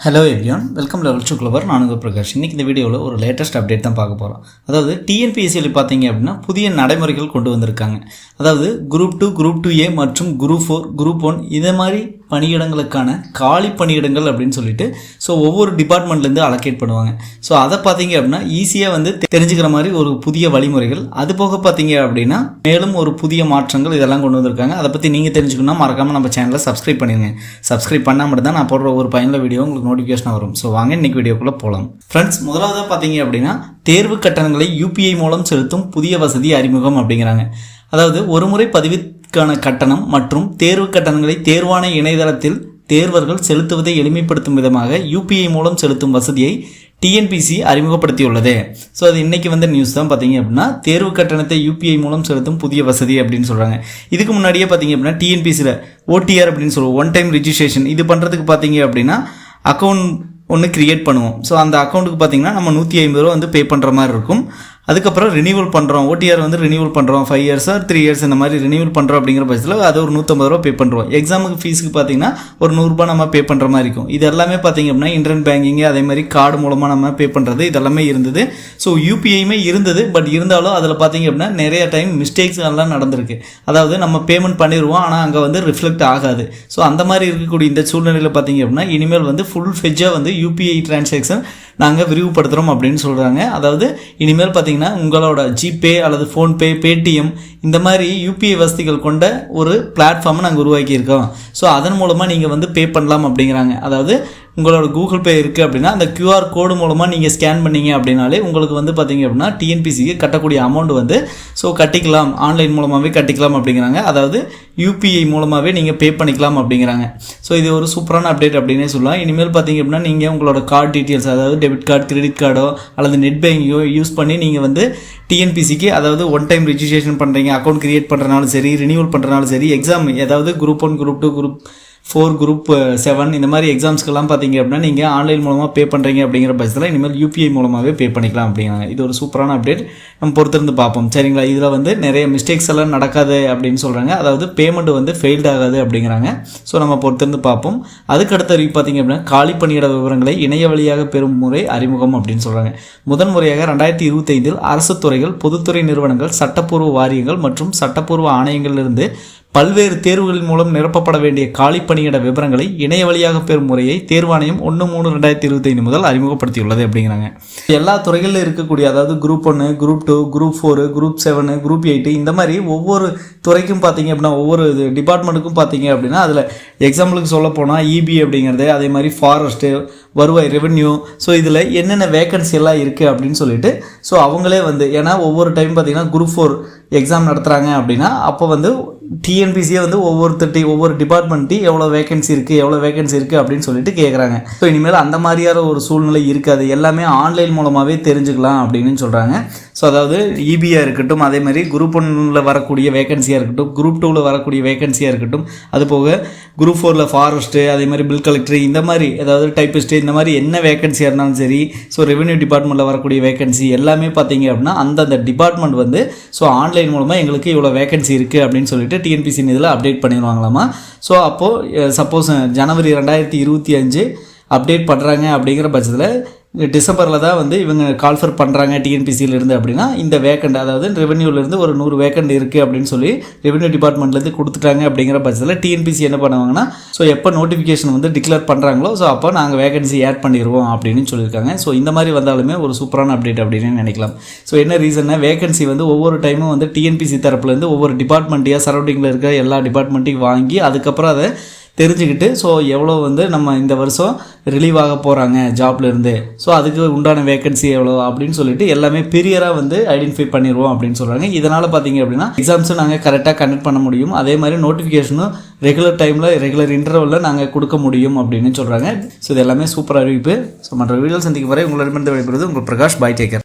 Hello everyone welcome level to clover நானுங்க பிரகாஷ். இன்றைக்கி இந்த வீடியோவில் ஒரு லேட்டஸ்ட் அப்டேட் தான் பார்க்க போகிறோம் அதாவது டிஎன்பிஎஸ்சியில் பார்த்தீங்க அப்படின்னா புதிய நடைமுறைகள் கொண்டு வந்திருக்காங்க. அதாவது group two group two A மற்றும் குரூப் ஃபோர் குரூப் ஒன் இதே மாதிரி பணியிடங்களுக்கான காலி பணியிடங்கள் அப்படின்னு சொல்லிட்டு ஸோ ஒவ்வொரு டிபார்ட்மெண்ட்லேருந்து அலோகேட் பண்ணுவாங்க. ஸோ அதை பார்த்தீங்க அப்படின்னா ஈஸியாக வந்து தெரிஞ்சுக்கிற மாதிரி ஒரு புதிய வழிமுறைகள். அது போக பார்த்தீங்க அப்படின்னா மேலும் ஒரு புதிய மாற்றங்கள் இதெல்லாம் கொண்டு வந்திருக்காங்க. அதை பற்றி நீங்கள் தெரிஞ்சுக்கணும்னா மறக்காமல் நம்ம சேனலை சப்ஸ்கிரைப் பண்ணிடுங்க சப்ஸ்கிரைப் பண்ணால் மட்டும் தான் நான் போடுற ஒரு பயனுள்ள வீடியோ உங்களுக்கு நோட்டிஃபிகேஷன் வரும். ஸோ வாங்க இன்னைக்கு வீடியோக்குள்ளே போகலாம் ஃப்ரெண்ட்ஸ் முதலாவதாக பார்த்தீங்க அப்படின்னா தேர்வு கட்டணங்களை யூபிஐ மூலம் செலுத்தும் புதிய வசதி அறிமுகம் அப்படிங்கிறாங்க. அதாவது ஒரு முறை பதிவு க்கான கட்டணம் மற்றும் தேர்வு கட்டணங்களை தேர்வான இணையதளத்தில் தேர்வர்கள் செலுத்துவதை எளிமைப்படுத்தும் விதமாக யூபிஐ மூலம் செலுத்தும் வசதியை டிஎன்பிசி அறிமுகப்படுத்தியுள்ளது. ஸோ அது இன்னைக்கு வந்த நியூஸ் தான். பார்த்தீங்க அப்படின்னா தேர்வு கட்டணத்தை யூபிஐ மூலம் செலுத்தும் புதிய வசதி அப்படின்னு சொல்கிறாங்க இதுக்கு முன்னாடியே பார்த்தீங்க அப்படின்னா டிஎன்பிசியில் ஓடிஆர் அப்படின்னு சொல்லுவோம். ஒன் டைம் ரிஜிஸ்ட்ரேஷன் இது பண்ணுறதுக்கு பார்த்தீங்க அப்படின்னா அக்கௌண்ட் ஒன்று கிரியேட் பண்ணுவோம். ஸோ அந்த அக்கௌண்ட்டுக்கு பார்த்தீங்கன்னா நம்ம நூற்றி ஐம்பது ரூபா வந்து பே பண்ணுற மாதிரி இருக்கும். அதுக்கப்புறம் ரினியூவல் பண்ணுறோம் ஓடிஆர் வந்து ரினியூவல் பண்ணுறோம் ஃபைவ் இயர்ஸ் த்ரீ இயர்ஸ் இந்த மாதிரி ரினியூவல் பண்ணுறோம் அப்படிங்கிற பட்சத்தில் அது ஒரு நூற்றம்பது ரூபா பே பண்ணுறோம் எக்ஸாமுக்கு ஃபீஸுக்கு பார்த்தீங்கன்னா ஒரு நூறுரூபா நம்ம பே பண்ணுற மாதிரி இருக்கும். இது எல்லாமே பார்த்தீங்க அப்படின்னா இன்டர்நெட் பேங்கிங் அதே மாதிரி கார்டு மூலமாக நம்ம பே பண்ணுறது இதெல்லாமே இருந்தது. ஸோ யூபிஐயுமே இருந்தது. பட் இருந்தாலும் அதில் பார்த்தீங்க அப்படின்னா நிறைய டைம் மிஸ்டேக்ஸ் எல்லாம் நடந்திருக்கு. அதாவது நம்ம பேமெண்ட் பண்ணிடுவோம் ஆனால் அங்கே வந்து ரிஃப்ளெக்ட் ஆகாது. ஸோ அந்த மாதிரி இருக்கக்கூடிய இந்த சூழ்நிலையில் பார்த்தீங்க அப்படின்னா இனிமேல் வந்து ஃபுல் ஃபெஜ்ஜாக வந்து யூபிஐ டிரான்சாக்ஷன் நாங்கள் விரிவுபடுத்துகிறோம் அப்படின்னு சொல்கிறாங்க அதாவது இனிமேல் பார்த்தீங்கன்னா உங்களோட ஜிபே அல்லது ஃபோன்பே பேடிஎம் இந்த மாதிரி யூபிஐ வசதிகள் கொண்ட ஒரு பிளாட்ஃபார்மை நாங்கள் உருவாக்கியிருக்கோம். ஸோ அதன் மூலமாக நீங்கள் வந்து பே பண்ணலாம் அப்படிங்கிறாங்க. அதாவது உங்களோட கூகுள் பே இருக்குது அப்படின்னா அந்த கியூஆர் கோடு மூலமாக நீங்கள் ஸ்கேன் பண்ணீங்க அப்படின்னாலே உங்களுக்கு வந்து பார்த்தீங்க அப்படின்னா டிஎன்பிசிக்கு கட்டக்கூடிய அமௌண்ட் வந்து ஸோ கட்டிக்கலாம். ஆன்லைன் மூலமாகவே கட்டிக்கலாம் அப்படிங்கிறாங்க. அதாவது யூபிஐ மூலமாகவே நீங்கள் பே பண்ணிக்கலாம் அப்படிங்கிறாங்க. ஸோ இது ஒரு சூப்பரான அப்டேட் அப்படின்னே சொல்லலாம். இனிமேல் பார்த்தீங்க அப்படின்னா நீங்கள் உங்களோட கார்டு டீட்டெயில்ஸ் அதாவது டெபிட் கார்டு கிரெடிட் கார்டோ அல்லது நெட் பேங்கிங்கோ யூஸ் பண்ணி நீங்கள் வந்து டிஎன்பிசிக்கு அதாவது ஒன் டைம் ரிஜிஸ்ட்ரேஷன் பண்ணுறீங்க அக்கௌண்ட் க்ரியேட் பண்ணுறனாலும் சரி ரினியூவல் பண்ணுறனாலும் சரி எக்ஸாம் ஏதாவது group one group two group four group seven இந்த மாதிரி எக்ஸாம்ஸ்க்கெல்லாம் பார்த்தீங்க அப்படின்னா நீங்கள் ஆன்லைன் மூலமாக பே பண்ணுறீங்க அப்படிங்கிற பட்சத்தில் இனிமேல் யூபிஐ மூலமாகவே பே பண்ணிக்கலாம் அப்படிங்கிறாங்க. இது ஒரு சூப்பரான அப்டேட் நம்ம பொறுத்திருந்து பார்ப்போம். சரிங்களா? இதில் வந்து நிறைய மிஸ்டேக்ஸ் எல்லாம் நடக்காது அப்படின்னு சொல்கிறாங்க அதாவது பேமெண்ட் வந்து ஃபெயில்ட் ஆகாது அப்படிங்கிறாங்க. ஸோ நம்ம பொறுத்திருந்து பார்ப்போம். அதுக்கடுத்த அறிவு பார்த்தீங்க அப்படின்னா காலி பணியிட விவரங்களை இணைய வழியாக பெறும் முறை அறிமுகம் அப்படின்னு சொல்கிறாங்க முதன் முறையாக ரெண்டாயிரத்தி இருபத்தைந்தில் அரசு துறைகள் பொதுத்துறை நிறுவனங்கள் சட்டப்பூர்வ வாரியங்கள் மற்றும் சட்டப்பூர்வ ஆணையங்களிலிருந்து பல்வேறு தேர்வுகளின் மூலம் நிரப்பப்பட வேண்டிய காலி பணியிட விவரங்களை இணைய வழியாக பெறும் முறையை தேர்வாணையம் ஒன்று மூணு ரெண்டாயிரத்தி இருபத்தைந்து முதல் அறிமுகப்படுத்தியுள்ளது அப்படிங்கிறாங்க. எல்லா துறைகளில் இருக்கக்கூடிய அதாவது குரூப் ஒன்று group two group four group seven group eight இந்த மாதிரி ஒவ்வொரு துறைக்கும் பார்த்தீங்க அப்படின்னா ஒவ்வொரு டிபார்ட்மெண்ட்டுக்கும் பார்த்தீங்க அப்படின்னா அதில் எக்ஸாம்பிளுக்கு சொல்ல போனால் இபி அப்படிங்கிறது அதே மாதிரி ஃபாரஸ்ட்டு வருவாய் ரெவென்யூ ஸோ இதில் என்னென்ன வேகன்சி எல்லாம் இருக்குது அப்படின்னு சொல்லிட்டு ஸோ அவங்களே வந்து ஏன்னா ஒவ்வொரு டைம் பார்த்தீங்கன்னா குரூப் ஃபோர் எக்ஸாம் நடத்துகிறாங்க அப்படின்னா அப்போ வந்து டிஎன்பிசியே வந்து ஒவ்வொருத்தட்டி ஒவ்வொரு டிபார்ட்மெண்ட்டையும் எவ்வளோ வேகன்சி இருக்குது எவ்வளோ வேகன்சி இருக்குது அப்படின்னு சொல்லிட்டு கேட்குறாங்க ஸோ இனிமேல் அந்த மாதிரியான ஒரு சூழ்நிலை இருக்காது. எல்லாமே ஆன்லைன் மூலமாகவே தெரிஞ்சுக்கலாம் அப்படின்னு சொல்கிறாங்க ஸோ அதாவது இபியாக இருக்கட்டும் அதே மாதிரி குரூப் ஒன்னில் வரக்கூடிய வேகன்சியாக இருக்கட்டும் குரூப் டூவில் வரக்கூடிய வேகன்சியாக இருக்கட்டும் அது போக குரூப் ஃபோரில் ஃபாரஸ்ட்டு அதே மாதிரி பில் கலெக்டர் இந்த மாதிரி ஏதாவது டைப்பிஸ்ட்டு இந்த மாதிரி என்ன வேகன்சியாக இருந்தாலும் சரி ஸோ ரெவென்யூ டிபார்ட்மெண்ட்டில் வரக்கூடிய வேகன்சி எல்லாமே பார்த்தீங்க அப்படின்னா அந்தந்த டிபார்ட்மெண்ட் வந்து ஸோ ஆன்லைன் மூலமாக எங்களுக்கு இவ்வளோ வேகன்சி இருக்குது அப்படின்னு சொல்லிட்டு டிஎன்பிசி இதில் அப்டேட் பண்ணிடுவாங்களாமா? ஸோ அப்போது சப்போஸ் ஜனவரி ரெண்டாயிரத்தி இருபத்தி அஞ்சு அப்டேட் பண்ணுறாங்க அப்படிங்கிற பட்சத்தில் டிசம்பரில் தான் வந்து இவங்க கால்ஃபர் பண்ணுறாங்க டிஎன்பிசியிலேருந்து அப்படின்னா இந்த வேக்கண்ட் அதாவது ரெவென்யூலேருந்து ஒரு நூறு வேக்கண்ட் இருக்குது அப்படின்னு சொல்லி ரெவென்யூ டிபார்ட்மெண்ட்லேருந்து கொடுத்துட்டாங்க அப்படிங்கிற பட்சத்தில் டிஎன்பிசி என்ன பண்ணுவாங்கன்னா ஸோ எப்போ நோட்டிஃபிகேஷன் வந்து டிக்ளேர் பண்ணுறாங்களோ ஸோ அப்போ நாங்கள் வேகன்சி ஆட் பண்ணிடுவோம் அப்படின்னு சொல்லியிருக்காங்க. ஸோ இந்த மாதிரி வந்தாலுமே ஒரு சூப்பரான அப்டேட் அப்படின்னு நினைக்கலாம். ஸோ என்ன ரீசன்னா வேகன்சி வந்து ஒவ்வொரு டைமும் வந்து டிஎன்பிசி தரப்புலேருந்து ஒவ்வொரு டிபார்ட்மெண்ட்டையாக சரௌண்டிங்கில் இருக்கிற எல்லா டிபார்ட்மெண்ட்டையும் வாங்கி அதுக்கப்புறம் அதை தெரிஞ்சுக்கிட்டு ஸோ எவ்வளோ வந்து நம்ம இந்த வருஷம் ரிலீவ் ஆக போகிறாங்க ஜாப்லேருந்து ஸோ அதுக்கு உண்டான வேக்கன்சி எவ்வளோ அப்படின்னு சொல்லிட்டு எல்லாமே பெரியராக வந்து ஐடென்டிஃபை பண்ணிடுவோம் அப்படின்னு சொல்கிறாங்க இதனால் பார்த்தீங்க அப்படின்னா எக்ஸாம்ஸும் நாங்கள் கரெக்டாக கண்டக்ட் பண்ண முடியும். அதே மாதிரி நோட்டிஃபிகேஷனும் ரெகுலர் டைமில் ரெகுலர் இன்டர்வலில் நாங்கள் கொடுக்க முடியும் அப்படின்னு சொல்கிறாங்க ஸோ இது எல்லாமே சூப்பர் அறிவிப்பு ஸோ மற்ற வீடியோ சந்திக்கும் வரை உங்களிடமிருந்து விடைபெறுவது உங்கள் பிரகாஷ் பாய் டேக்கர்